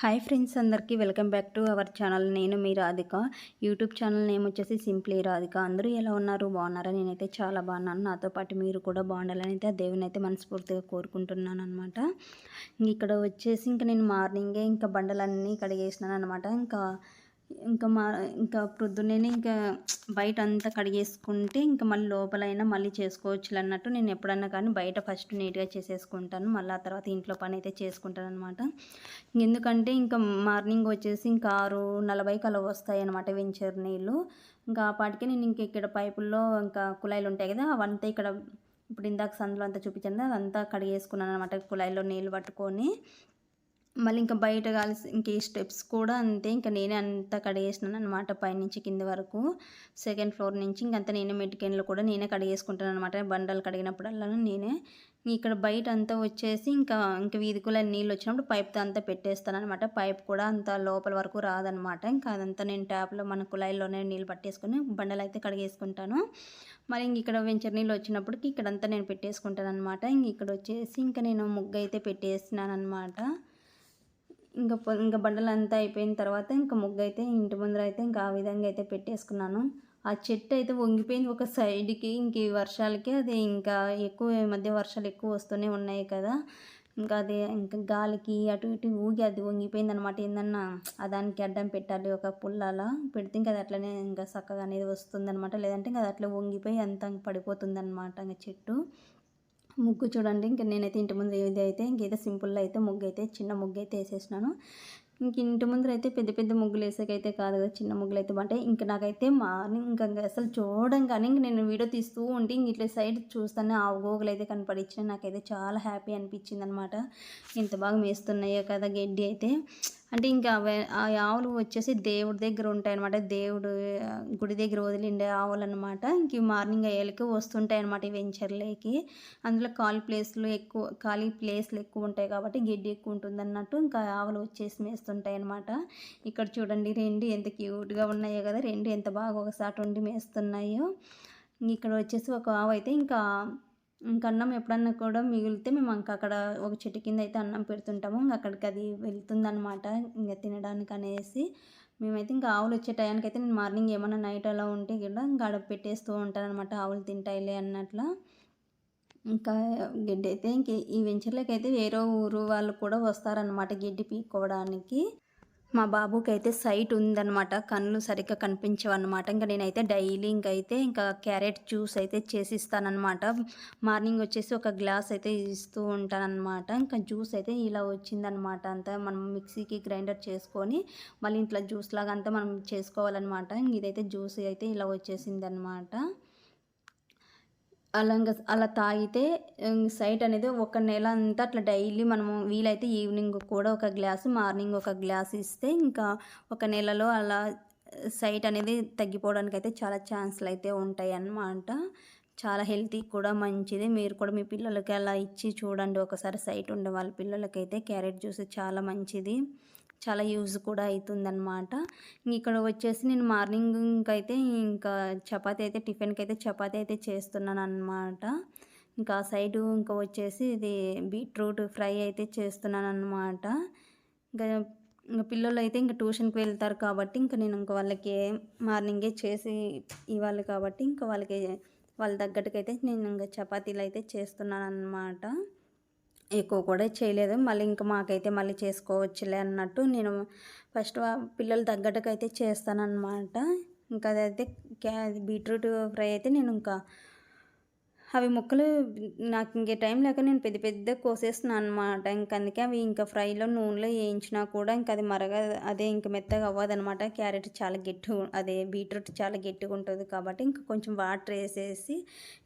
Hi friends అందరికీ welcome back to our channel. నేను మీ రాధిక. యూట్యూబ్ ఛానల్ నేమ్ వచ్చేసి సింప్లీ రాధిక. అందరూ ఎలా ఉన్నారు? బాగున్నారా? నేనైతే చాలా బాగున్నాను. నాతో పాటు మీరు కూడా బాగుండాలని అయితే ఆ దేవుని అయితే మనస్ఫూర్తిగా కోరుకుంటున్నాను అనమాట ఇక్కడ వచ్చేసి ఇంకా నేను మార్నింగే ఇంకా బండలన్నీ కడిగేసినాను అనమాట ఇంకా ఇంకా మా ఇంకా ప్రొద్దున్నే ఇంకా బయట అంతా కడిగేసుకుంటే ఇంకా మళ్ళీ లోపలైనా మళ్ళీ చేసుకోవచ్చు అన్నట్టు నేను ఎప్పుడన్నా కానీ బయట ఫస్ట్ నీట్గా చేసేసుకుంటాను. మళ్ళీ ఆ తర్వాత ఇంట్లో పని అయితే చేసుకుంటాను అనమాట ఎందుకంటే ఇంకా మార్నింగ్ వచ్చేసి ఇంకా ఆరు నలభైకి అలా వస్తాయి అనమాట వెంచర్ నీళ్ళు. ఇంకా ఆ పాటికి నేను ఇంక ఇక్కడ పైపుల్లో ఇంకా కుళాయిలు ఉంటాయి కదా అవంతా ఇక్కడ ఇప్పుడు ఇందాక సందులో అంతా చూపించాను అదంతా కడిగేసుకున్నాను అనమాట కుళాయిలో నీళ్ళు పట్టుకొని. మళ్ళీ ఇంకా బయట కాల్సి ఇంకే స్టెప్స్ కూడా అంతే. ఇంకా నేనే అంతా కడిగేసినాను అనమాట పైనుంచి కింద వరకు. సెకండ్ ఫ్లోర్ నుంచి ఇంకంతా నేనే మెటికెన్లు కూడా నేనే కడిగేసుకుంటాను అనమాట బండలు కడిగినప్పుడల్లా నేనే. ఇక్కడ బయట అంతా వచ్చేసి ఇంకా ఇంకా వీధికుల నీళ్ళు వచ్చినప్పుడు పైప్తో అంతా పెట్టేస్తాను అనమాట పైప్ కూడా అంత లోపల వరకు రాదనమాట ఇంకా అదంతా నేను ట్యాప్లో మన కుళాయిలోనే నీళ్ళు పట్టేసుకొని బండలు అయితే కడిగేసుకుంటాను. మరి ఇంక ఇక్కడ వెంచర్ నీళ్ళు వచ్చినప్పటికి ఇక్కడంతా నేను పెట్టేసుకుంటాను అనమాట ఇంక ఇక్కడ వచ్చేసి ఇంకా నేను ముగ్గు అయితే పెట్టేసినాను అనమాట ఇంకా ఇంకా బండలు అంతా అయిపోయిన తర్వాత ఇంకా ముగ్గు అయితే ఇంటి ముందర అయితే ఇంకా ఆ విధంగా అయితే పెట్టేసుకున్నాను. ఆ చెట్టు అయితే వంగిపోయింది ఒక సైడ్కి ఇంక ఈ వర్షాలకి. అది ఇంకా ఎక్కువ ఈ మధ్య వర్షాలు ఎక్కువ వస్తూనే ఉన్నాయి కదా. ఇంకా అది ఇంకా గాలికి అటు ఇటు ఊగి అది వంగిపోయింది అనమాట ఏందన్నా దానికి అడ్డం పెట్టాలి ఒక పుల్లలా. పెడితే ఇంకా అది అట్లనే ఇంకా చక్కగా అనేది వస్తుందన్నమాట లేదంటే ఇంకా అది అట్లా వంగిపోయి అంత పడిపోతుంది అనమాట ఇంకా చెట్టు. ముగ్గు చూడండి. ఇంకా నేనైతే ఇంటి ముందు ఏది అయితే ఇంకైతే సింపుల్గా అయితే ముగ్గు అయితే చిన్న ముగ్గు అయితే వేసేసినాను. ఇంక ఇంటి ముందర అయితే పెద్ద పెద్ద ముగ్గులు వేసేకైతే కాదు కదా చిన్న ముగ్గులు అయితే బాగుంటాయి. ఇంకా నాకైతే మార్నింగ్ ఇంకా అసలు చూడడం కానీ ఇంక నేను వీడియో తీస్తూ ఉంటే ఇంక ఇట్లా సైడ్ చూస్తానే ఆ గోగులు అయితే కనపడించిన నాకైతే చాలా హ్యాపీ అనిపించింది అనమాట ఇంత బాగా మేస్తున్నాయో కదా గడ్డి అయితే. అంటే ఇంకా ఆ ఆవులు వచ్చేసి దేవుడి దగ్గర ఉంటాయి అనమాట దేవుడు గుడి దగ్గర వదిలిండే ఆవులు అనమాట ఇంక మార్నింగ్ అయ్యేలకి వస్తుంటాయి అనమాట ఈ వెంచర్లేకి అందులో ఖాళీ ప్లేస్లు ఎక్కువ ఖాళీ ప్లేస్లు ఎక్కువ ఉంటాయి కాబట్టి గడ్డి ఎక్కువ ఉంటుంది అన్నట్టు ఇంకా ఆవులు వచ్చేసి మేస్తుంటాయి అనమాట ఇక్కడ చూడండి రెండు ఎంత క్యూట్గా ఉన్నాయో కదా రెండు ఎంత బాగా ఒకసారి ఉండి మేస్తున్నాయో. ఇక్కడ వచ్చేసి ఒక ఆవు అయితే ఇంకా ఇంక అన్నం ఎప్పుడన్నా కూడా మిగిలితే మేము ఇంకా అక్కడ ఒక చెట్టు కింద అయితే అన్నం పెడుతుంటాము. ఇంక అక్కడికి అది వెళ్తుందనమాట ఇంకా తినడానికి అనేసి మేమైతే ఇంకా ఆవులు వచ్చే టయానికి అయితే నేను మార్నింగ్ ఏమైనా నైట్ అలా ఉంటే కూడా ఇంకా అక్కడ పెట్టేస్తూ ఉంటానమాట ఆవులు తింటాయిలే అన్నట్లు. ఇంకా గడ్డి అయితే ఇంక ఈ వెంచర్లోకి అయితే వేరే ఊరు వాళ్ళు కూడా వస్తారనమాట గడ్డి పీక్కోవడానికి. మా బాబుకి అయితే సైట్ ఉందనమాట కళ్ళు సరిగ్గా కనిపించవన్నమాట. ఇంకా నేనైతే డైలీ ఇంకైతే ఇంకా క్యారెట్ జ్యూస్ అయితే చేసి ఇస్తానమాట మార్నింగ్ వచ్చేసి ఒక గ్లాస్ అయితే ఇస్తూ ఉంటానన్నమాట. ఇంకా జ్యూస్ అయితే ఇలా వచ్చిందనమాట అంతా మనం మిక్సీకి గ్రైండర్ చేసుకొని మళ్ళీ ఇంట్లో జ్యూస్ లాగా అంతా మనం చేసుకోవాలన్నమాట. ఇదైతే జ్యూస్ అయితే ఇలా వచ్చేసింది అనమాట అలా అలా తాగితే సైట్ అనేది ఒక నెల అంతా అట్లా డైలీ మనము వీలైతే ఈవినింగ్ కూడా ఒక గ్లాసు మార్నింగ్ ఒక గ్లాస్ ఇస్తే ఇంకా ఒక నెలలో అలా సైట్ అనేది తగ్గిపోవడానికి అయితే చాలా ఛాన్స్లు అయితే ఉంటాయి అన్నమాట చాలా హెల్తీ కూడా మంచిది. మీరు కూడా మీ పిల్లలకి అలా ఇచ్చి చూడండి. ఒకసారి సైట్ ఉండే వాళ్ళ పిల్లలకైతే క్యారెట్ జ్యూస్ చాలా మంచిది. చాలా యూజ్ కూడా అవుతుందన్నమాట ఇక్కడ వచ్చేసి నేను మార్నింగ్ అయితే ఇంకా చపాతీ అయితే టిఫిన్కి అయితే చపాతీ అయితే చేస్తున్నాను అనమాట ఇంకా సైడు ఇంకా వచ్చేసి ఇది బీట్రూట్ ఫ్రై అయితే చేస్తున్నాను అనమాట ఇంకా ఇంకా పిల్లలు అయితే ఇంకా ట్యూషన్కి వెళ్తారు కాబట్టి ఇంకా నేను ఇంకా వాళ్ళకి మార్నింగే చేసి ఇవ్వాలి కాబట్టి ఇంకా వాళ్ళకి వాళ్ళ తగ్గట్టుకైతే నేను ఇంకా చపాతీలు అయితే చేస్తున్నాను అనమాట ఎక్కువ కూడా చేయలేదు. మళ్ళీ ఇంకా మాకైతే మళ్ళీ చేసుకోవచ్చులే అన్నట్టు నేను ఫస్ట్ పిల్లలు తగ్గట్టుగా అయితే చేస్తానన్నమాట. ఇంకా అదైతే క్యా బీట్రూట్ ఫ్రై అయితే నేను ఇంకా అవి ముక్కలు నాకు ఇంకే టైం లేక నేను పెద్ద పెద్ద కోసేస్తున్నాను అనమాట ఇంక అందుకే అవి ఇంకా ఫ్రైలో నూనెలో వేయించినా కూడా ఇంకా అది మరగ అదే ఇంక మెత్తగా అవ్వదనమాట క్యారెట్ చాలా గట్టి అదే బీట్రూట్ చాలా గట్టిగా ఉంటుంది కాబట్టి ఇంకా కొంచెం వాటర్ వేసేసి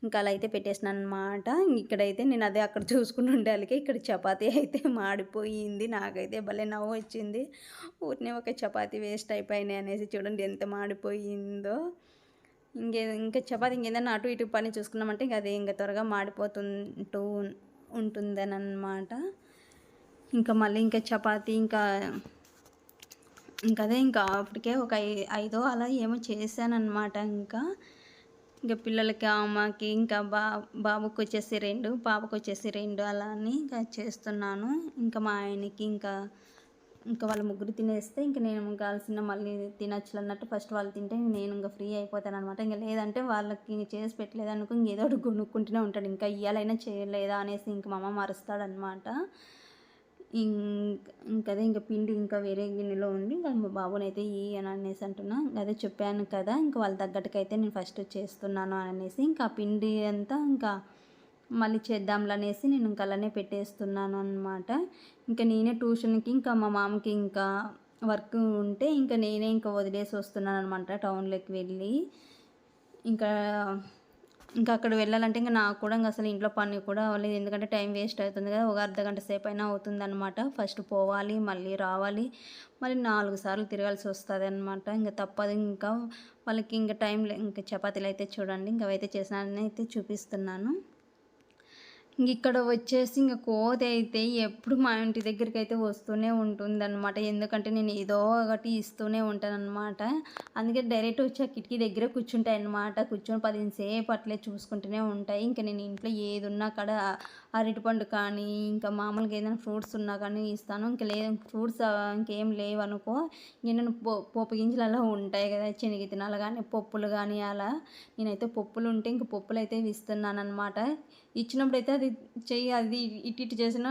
ఇంకా అలా అయితే పెట్టేసినాను అనమాట ఇక్కడైతే నేను అదే అక్కడ చూసుకుని ఉండాలికే ఇక్కడ చపాతీ అయితే మాడిపోయింది. నాకైతే భలే నవ్వు వచ్చింది. ఊరినే ఒక చపాతీ వేస్ట్ అయిపోయినాయి అనేసి చూడండి ఎంత మాడిపోయిందో. ఇంకే ఇంకా చపాతి ఇంకేదన్నా అటు ఇటు పని చూసుకున్నామంటే ఇంకా అది ఇంకా త్వరగా మాడిపోతుంటూ ఉంటుందని అనమాట ఇంకా మళ్ళీ ఇంకా చపాతి ఇంకా ఇంకా అదే ఇంకా అప్పటికే ఒక ఐదో అలా ఏమో చేశానమాట ఇంకా. ఇంకా పిల్లలకి అమ్మకి ఇంకా బా బాబుకి వచ్చేసి రెండు పాపకు వచ్చేసి రెండు అలా అని ఇంకా చేస్తున్నాను. ఇంకా మా ఆయనకి ఇంకా ఇంకా వాళ్ళు ముగ్గురు తినేస్తే ఇంకా నేను కావాల్సిన మళ్ళీ తినచ్చు అన్నట్టు ఫస్ట్ వాళ్ళు తింటే నేను ఇంకా ఫ్రీ అయిపోతాను అనమాట ఇంకా లేదంటే వాళ్ళకి చేసి పెట్టలేదు అనుకో ఇంకేదో ఒకటి కొనుక్కుంటూనే ఉంటాడు ఇంకా ఇయ్యాలైనా చేయలేదా అనేసి ఇంక మా అమ్మ మరుస్తాడనమాట ఇంకదే ఇంకా పిండి ఇంకా వేరే గిన్నెలో ఉంది ఇంకా మా బాబునైతే ఈ అని అనేసి అంటున్నా. అదే చెప్పాను కదా ఇంకా వాళ్ళ తగ్గట్టుకైతే నేను ఫస్ట్ చేస్తున్నాను అనేసి ఇంకా పిండి అంతా ఇంకా మళ్ళీ చేద్దాంలనేసి నేను ఇంకా అలానే పెట్టేస్తున్నాను అనమాట ఇంకా నేనే ట్యూషన్కి ఇంకా మా మామకి ఇంకా వర్క్ ఉంటే ఇంకా నేనే ఇంకా వదిలేసి వస్తున్నాను అనమాట టౌన్లోకి వెళ్ళి. ఇంకా ఇంకా అక్కడ వెళ్ళాలంటే ఇంకా నాకు కూడా ఇంకా అసలు ఇంట్లో పని కూడా అవ్వలేదు. ఎందుకంటే టైం వేస్ట్ అవుతుంది కదా ఒక అర్ధ గంట సేపు అయినా అవుతుంది అనమాట ఫస్ట్ పోవాలి మళ్ళీ రావాలి మళ్ళీ నాలుగు సార్లు తిరగాల్సి వస్తుంది అనమాట ఇంకా తప్పదు ఇంకా వాళ్ళకి ఇంకా టైం ఇంకా చపాతీలు అయితే చూడండి ఇంకా అవైతే చేసినానని అయితే చూపిస్తున్నాను. ఇక్కడ వచ్చేసి ఇంక కోతి అయితే ఎప్పుడు మా ఇంటి దగ్గరికి అయితే వస్తూనే ఉంటుందన్నమాట. ఎందుకంటే నేను ఏదో ఒకటి ఇస్తూనే ఉంటానన్నమాట. అందుకే డైరెక్ట్ వచ్చి ఆ కిటికీ దగ్గర కూర్చుంటాయి అన్నమాట కూర్చొని పదిహేను సేపు అట్లే చూసుకుంటూనే ఉంటాయి. ఇంకా నేను ఇంట్లో ఏది ఉన్నా అక్కడ అరటిపండు కానీ ఇంకా మామూలుగా ఏదైనా ఫ్రూట్స్ ఉన్నా కానీ ఇస్తాను. ఇంకా లేదు ఫ్రూట్స్ ఇంకేం లేవు అనుకో నేను పో పోపు గింజలు అలా ఉంటాయి కదా శనగ కానీ పప్పులు కానీ అలా. నేనైతే పప్పులు ఉంటే ఇంక పప్పులు అయితే ఇస్తున్నాను అనమాట ఇచ్చినప్పుడు అయితే అది చెయ్యి అది ఇటు ఇటు చేసిన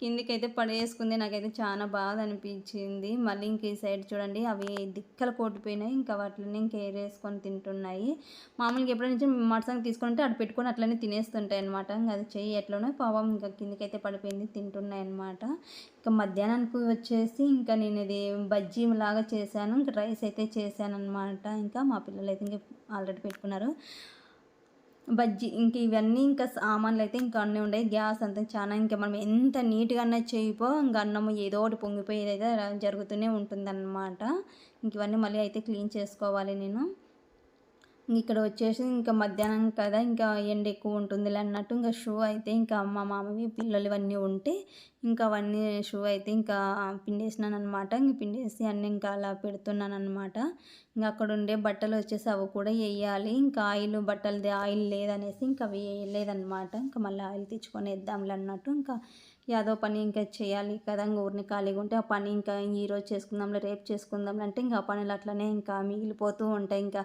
కిందికైతే పడేసుకుంది. నాకైతే చాలా బాధ అనిపించింది మళ్ళీ ఇంక ఈ సైడ్ చూడండి అవి దిక్కలు కొట్టిపోయినాయి ఇంకా వాటిని ఇంకా ఏరేసుకొని తింటున్నాయి. మామూలుగా ఎప్పుడైనా నుంచి మటసంగా తీసుకుంటే అటు పెట్టుకొని అట్లనే తినేస్తుంటాయి అనమాట ఇంకా అది చెయ్యి ఎట్లనో పాపం ఇంకా కిందికైతే పడిపోయింది తింటున్నాయి అనమాట ఇంకా మధ్యాహ్నానికి వచ్చేసి ఇంకా నేను ఇది బజ్జీ లాగా చేశాను. ఇంకా రైస్ అయితే చేశాను అనమాట ఇంకా మా పిల్లలు అయితే ఇంకా ఆల్రెడీ పెట్టుకున్నారు. బజ్జీ ఇంక ఇవన్నీ ఇంకా సామాన్లు అయితే ఇంకా అన్నీ ఉన్నాయి గ్యాస్ అంతా చాలా ఇంకా మనం ఎంత నీట్గా అన్నా చేయిపో ఇంకా అన్నము ఏదో ఒకటి పొంగిపోయేది అయితే జరుగుతూనే ఉంటుందన్నమాట. ఇంక ఇవన్నీ మళ్ళీ అయితే క్లీన్ చేసుకోవాలి నేను. ఇక్కడ వచ్చేసి ఇంకా మధ్యాహ్నం కదా ఇంకా ఎండ ఎక్కువ ఉంటుంది అన్నట్టు ఇంకా షూ అయితే ఇంకా మా మామవి పిల్లలు ఇవన్నీ ఉంటే ఇంకా అవన్నీ షూ అయితే ఇంకా పిండేసినాను అనమాట ఇంక పిండేసి అన్నీ ఇంకా అలా పెడుతున్నాను అనమాట ఇంకా అక్కడ ఉండే బట్టలు వచ్చేసి అవి కూడా వేయాలి. ఇంకా ఆయిల్ బట్టలది ఆయిల్ లేదనేసి ఇంకా అవి వేయలేదన్నమాట. ఇంకా మళ్ళీ ఆయిల్ తెచ్చుకొని వేద్దాంలే అన్నట్టు ఇంకా యాదో పని ఇంకా చేయాలి కదా ఇంకా ఊరిని ఖాళీగా ఉంటే ఆ పని ఇంకా ఈరోజు చేసుకుందాంలే రేపు చేసుకుందాంలే అంటే ఇంకా ఆ పనులు అట్లనే ఇంకా మిగిలిపోతూ ఉంటాయి. ఇంకా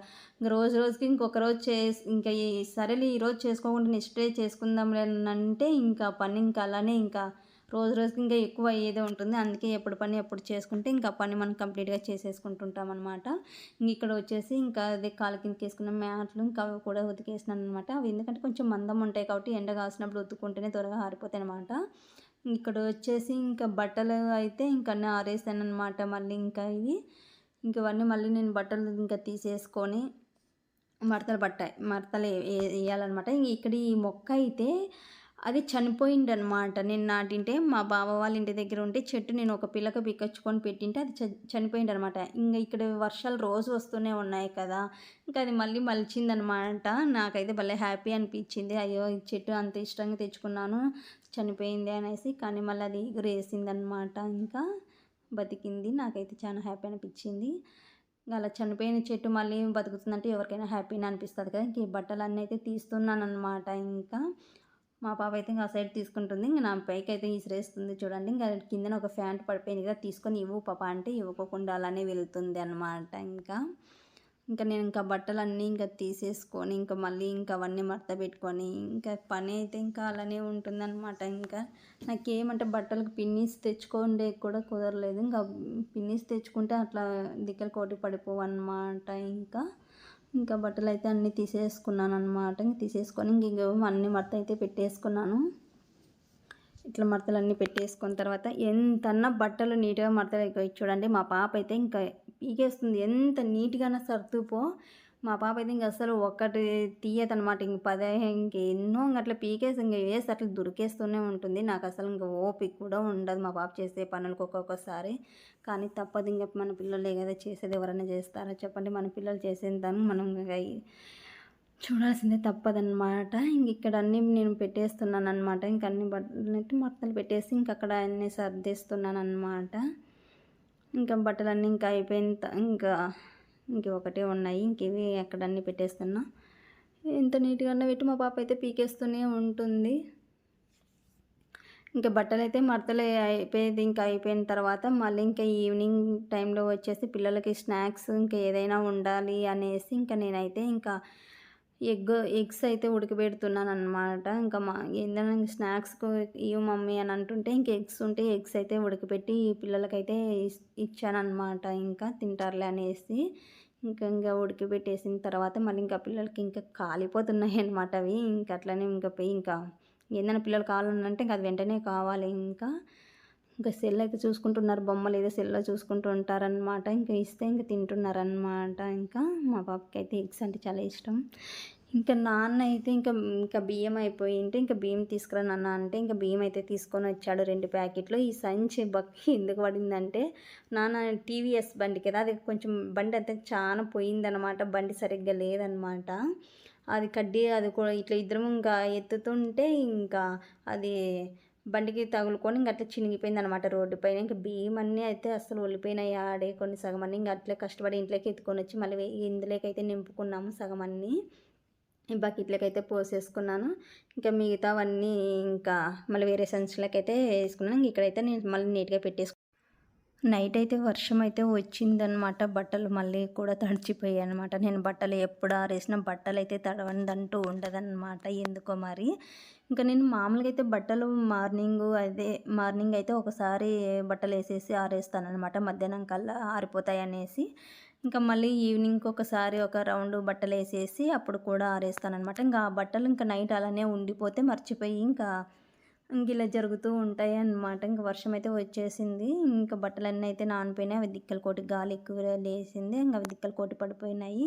రోజు రోజుకి ఇంకొక రోజు చేసి ఇంకా సరేలే ఈరోజు చేసుకోకుండా నెక్స్ట్ డే చేసుకుందాంలే అంటే ఇంకా పని ఇంకా అలానే ఇంకా రోజు రోజుకి ఇంకా ఎక్కువ అయ్యేదే ఉంటుంది. అందుకే ఎప్పుడు పని ఎప్పుడు చేసుకుంటే ఇంకా పని మనం కంప్లీట్గా చేసేసుకుంటుంటాం అనమాట ఇంక ఇక్కడ వచ్చేసి ఇంకా అదే కాలు కిందకి వేసుకున్న మ్యాట్లు ఇంకా అవి కూడా ఉతికేసినాను అనమాట అవి ఎందుకంటే కొంచెం మందం ఉంటాయి కాబట్టి ఎండ కాసినప్పుడు ఉతుక్కుంటేనే త్వరగా ఆరిపోతాయి అనమాట ఇక్కడ వచ్చేసి ఇంకా బట్టలు అయితే ఇంకా ఆరేసాను అనమాట మళ్ళీ ఇంకా ఇవి. ఇంక ఇవన్నీ మళ్ళీ నేను బట్టలు ఇంకా తీసేసుకొని మడతలు పట్టాయి మడతలు వేయాలన్నమాట. ఇక్కడ ఈ మొక్క అయితే అది చనిపోయిందనమాట నేను నాటింటే మా బావ వాళ్ళ ఇంటి దగ్గర ఉంటే చెట్టు నేను ఒక పిల్లక పిక్కచ్చుకొని పెట్టింటే అది చనిపోయింది అనమాట ఇంకా ఇక్కడ వర్షాలు రోజు వస్తూనే ఉన్నాయి కదా. ఇంకా అది మళ్ళీ మలిచిందనమాట నాకైతే భలే హ్యాపీ అనిపించింది. అయ్యో ఈ చెట్టు అంత ఇష్టంగా తెచ్చుకున్నాను చనిపోయింది అనేసి కానీ మళ్ళీ అది ఎగురేసిందనమాట ఇంకా బతికింది. నాకైతే చాలా హ్యాపీ అనిపించింది. అలా చనిపోయిన చెట్టు మళ్ళీ బతుకుతుందంటే ఎవరికైనా హ్యాపీని అనిపిస్తుంది కదా. ఇంక ఈ బట్టలు అన్నీ అయితే తీస్తున్నాను అనమాట ఇంకా మా పాప అయితే ఇంకా ఆ సైడ్ తీసుకుంటుంది. ఇంకా నా పైకి అయితే ఇసిరేస్తుంది. చూడండి ఇంకా కిందన ఒక ఫ్యాంట్ పడిపోయింది కదా తీసుకొని ఇవ్వు పాప అంటే ఇవ్వకుండా అలానే వెళ్తుంది అనమాట ఇంకా. ఇంకా నేను ఇంకా బట్టలన్నీ ఇంకా తీసేసుకొని ఇంకా మళ్ళీ ఇంకా అవన్నీ మడత పెట్టుకొని ఇంకా పని అయితే ఇంకా అలానే ఉంటుందన్నమాట ఇంకా. నాకేమంటే బట్టలకు పిన్నిస్ తెచ్చుకోండే కూడా కుదరలేదు. ఇంకా పిన్నిస్ తెచ్చుకుంటే అట్లా దిక్కలు కోటి పడిపోవన్నమాట ఇంకా. ఇంకా బట్టలు అయితే అన్నీ తీసేసుకున్నాను అనమాట ఇంక తీసేసుకొని ఇంక అన్ని మడత అయితే పెట్టేసుకున్నాను. ఇట్లా మడతలు అన్నీ పెట్టేసుకున్న తర్వాత ఎంతన్నా బట్టలు నీట్గా మడతలు చూడండి మా పాప అయితే ఇంకా పీకేస్తుంది. ఎంత నీట్గానే సర్దుపో. మా పాప అయితే ఇంక అసలు ఒక్కటి తీయదనమాట ఇంక పదే ఇంక ఎన్నో అట్లా పీకేసి ఇంక వేసి అట్లా దొరికేస్తూనే ఉంటుంది. నాకు అసలు ఇంక ఓపిక కూడా ఉండదు మా పాప చేసే పనులకు ఒక్కొక్కసారి. కానీ తప్పదు ఇంక మన పిల్లలే కదా చేసేది ఎవరైనా చేస్తారా చెప్పండి. మన పిల్లలు చేసేదాన్ని మనం చూడాల్సిందే తప్పదనమాట ఇంక ఇక్కడ అన్నీ నేను పెట్టేస్తున్నాను అనమాట ఇంక అన్ని బట్టలు మట్టలు పెట్టేసి ఇంక అక్కడ అన్నీ సర్దేస్తున్నాను అనమాట ఇంకా బట్టలన్నీ ఇంకా అయిపోయిన ఇంకా ఇంక ఒకటే ఉన్నాయి. ఇంకేవి ఎక్కడన్నీ పెట్టేస్తున్నా. ఎంత నీట్గా పెట్టి మా పాప అయితే పీకేస్తూనే ఉంటుంది. ఇంకా బట్టలు అయితే మడతలు అయిపోయేది ఇంకా అయిపోయిన తర్వాత మళ్ళీ ఇంకా ఈవినింగ్ టైంలో వచ్చేసి పిల్లలకి స్నాక్స్ ఇంకా ఏదైనా ఉండాలి అనేసి ఇంకా నేనైతే ఇంకా ఎగ్ ఎగ్స్ అయితే ఉడకబెడుతున్నాను అనమాట ఇంకా మా ఏంటంటే స్నాక్స్కు ఇవి మమ్మీ అని అంటుంటే ఇంక ఎగ్స్ ఉంటే ఎగ్స్ అయితే ఉడకబెట్టి పిల్లలకైతే ఇచ్చానమాట ఇంకా తింటారులే అనేసి ఇంకా ఇంకా ఉడకబెట్టేసిన తర్వాత మళ్ళీ ఇంకా పిల్లలకి ఇంకా కాలిపోతున్నాయి అనమాట అవి. ఇంకా అట్లనే ఇంకా పోయి ఇంకా ఏదైనా పిల్లలు కావాలంటే ఇంకా అది వెంటనే కావాలి. ఇంకా ఇంకా సెల్ అయితే చూసుకుంటున్నారు బొమ్మలు ఏదో సెల్లో చూసుకుంటూ ఉంటారనమాట ఇంకా ఇస్తే ఇంకా తింటున్నారనమాట ఇంకా మా పాపకి అయితే ఎగ్స్ అంటే చాలా ఇష్టం. ఇంకా నాన్న అయితే ఇంకా ఇంకా బియ్యం అయిపోయింటే ఇంకా బియ్యం తీసుకురా నాన్న అంటే ఇంకా బియ్యం అయితే తీసుకొని వచ్చాడు రెండు ప్యాకెట్లు. ఈ సంచి బక్కి ఎందుకు పడిందంటే నాన్న టీవీఎస్ బండి కదా అది కొంచెం బండి అయితే చాలా పోయిందనమాట బండి సరిగ్గా లేదనమాట అది కడ్డీ అది కూడా ఇట్లా ఇద్దరం ఇంకా ఎత్తుతుంటే ఇంకా అది బండికి తగులుకొని ఇంక అట్లా చినిగిపోయింది అనమాట రోడ్డు పైన. ఇంకా బియ్యం అన్నీ అయితే అసలు ఒలిపోయినాయి ఆడే కొన్ని సగం అన్నీ. ఇంకా అట్లే కష్టపడి ఇంట్లోకి ఎత్తుకొని వచ్చి మళ్ళీ ఇందులోకైతే నింపుకున్నాము సగం అన్నీ. బకెట్లకి అయితే పోసేసుకున్నాను. ఇంకా మిగతావన్నీ ఇంకా మళ్ళీ వేరే సంచులకి అయితే వేసుకున్నాను ఇక్కడైతే నేను మళ్ళీ నీట్గా పెట్టేసుకున్నాను నైట్ అయితే వర్షం అయితే వచ్చిందనమాట బట్టలు మళ్ళీ కూడా తడిచిపోయాయి అనమాట నేను బట్టలు ఎప్పుడు ఆరేసిన బట్టలు అయితే అంటూ ఉండదన్నమాట. ఎందుకో మరి? ఇంకా నేను మామూలుగా అయితే బట్టలు మార్నింగ్ అదే మార్నింగ్ అయితే ఒకసారి బట్టలు వేసేసి ఆరేస్తాను అనమాట మధ్యాహ్నం కల్లా ఆరిపోతాయి అనేసి ఇంకా మళ్ళీ ఈవినింగ్కి ఒకసారి ఒక రౌండ్ బట్టలు వేసేసి అప్పుడు కూడా ఆరేస్తాను అనమాట ఇంకా ఆ బట్టలు ఇంకా నైట్ అలానే ఉండిపోతే మర్చిపోయి ఇంకా ఇలా జరుగుతూ ఉంటాయి అన్నమాట. ఇంకా వర్షం అయితే వచ్చేసింది. ఇంకా బట్టలన్నీ అయితే నానిపోయినాయి. అవి దిక్కల కోటి గాలి ఎక్కువ లేసింది. ఇంకా అవి దిక్కల కోటి పడిపోయినాయి.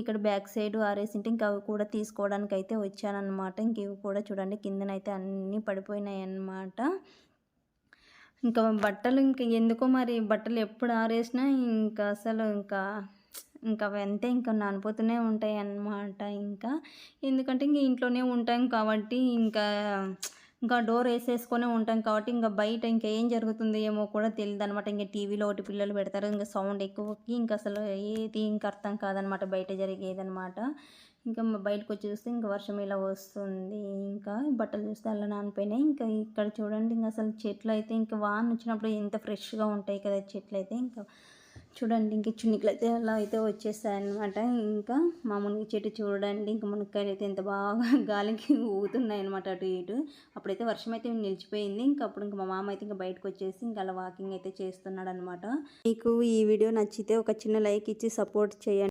ఇక్కడ బ్యాక్ సైడ్ ఆరేసింటే ఇంకా అవి కూడా తీసుకోవడానికి అయితే వచ్చానమాట ఇంక ఇవి కూడా చూడండి కిందనైతే అన్నీ పడిపోయినాయి అన్నమాట. ఇంకా బట్టలు ఇంకా ఎందుకో మరి బట్టలు ఎప్పుడు ఆరేసినా ఇంకా అసలు ఇంకా ఇంకా అంతే ఇంకా నానిపోతూనే ఉంటాయి అన్నమాట. ఇంకా ఎందుకంటే ఇంక ఇంట్లోనే ఉంటాం కాబట్టి ఇంకా ఇంకా డోర్ వేసేసుకొని ఉంటాం కాబట్టి ఇంకా బయట ఇంకా ఏం జరుగుతుంది ఏమో కూడా తెలియదు అనమాట ఇంకా టీవీలో ఒకటి పిల్లలు పెడతారు. ఇంకా సౌండ్ ఎక్కువకి ఇంకా అసలు ఏది ఇంకా అర్థం కాదనమాట బయట జరిగేదనమాట ఇంకా బయటకు వచ్చి చూస్తే ఇంకా వర్షం ఇలా వస్తుంది. ఇంకా బట్టలు చూస్తే అలా నానిపోయినాయి. ఇంకా ఇక్కడ చూడండి ఇంకా అసలు చెట్లు అయితే ఇంకా వాన వచ్చినప్పుడు ఎంత ఫ్రెష్గా ఉంటాయి కదా చెట్లు అయితే. ఇంకా చూడండి ఇంక చున్నికలు అయితే అలా అయితే వచ్చేసాయనమాట ఇంకా మా మునిగి చెట్టు చూడండి ఇంకా మునక్కాయలు అయితే ఎంత బాగా గాలికి ఊగుతున్నాయి అనమాట అటు ఇటు. అప్పుడైతే వర్షం అయితే నిలిచిపోయింది ఇంకా అప్పుడు ఇంకా మా మామ అయితే ఇంకా బయటకు వచ్చేసి ఇంకా అలా వాకింగ్ అయితే చేస్తున్నాడు అనమాట మీకు ఈ వీడియో నచ్చితే ఒక చిన్న లైక్ ఇచ్చి సపోర్ట్ చేయండి.